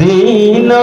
দিনা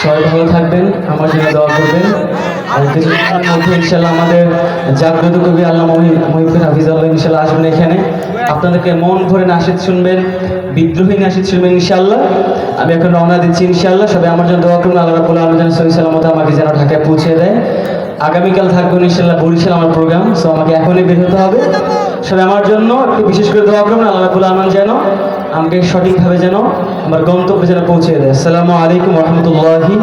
সবাই ভালো থাকবেন আমার জন্য দোয়া করবেন। ইনশাল্লাহ আমাদের জাগ্রত কবি আল্লাহ ইনশাল্লাহ আসবেন এখানে। আপনাদেরকে মন ভরে শুনবেন, বিদ্রোহী নাসিদ শুনবেন ইনশাল্লাহ আমি এখন ইনশাল্লাহ সবাই আমার জন্য করুন, আল্লাহ আমাকে যেন ঢাকায় পৌঁছে দেয়। আগামীকাল থাকবেন ইনশাল্লাহ বরিশাল আমার প্রোগ্রাম সো আমাকে এখনই বের হতে হবে। সবাই আমার জন্য একটু বিশেষ করে দোয়া করবেন আল্লাহ রাবুল আলম যেন আমাকে সঠিকভাবে যেন, আমার গন্তব্যে যেন পৌঁছে দেয়। আসসালামু আলাইকুম রহমতুল্লাহি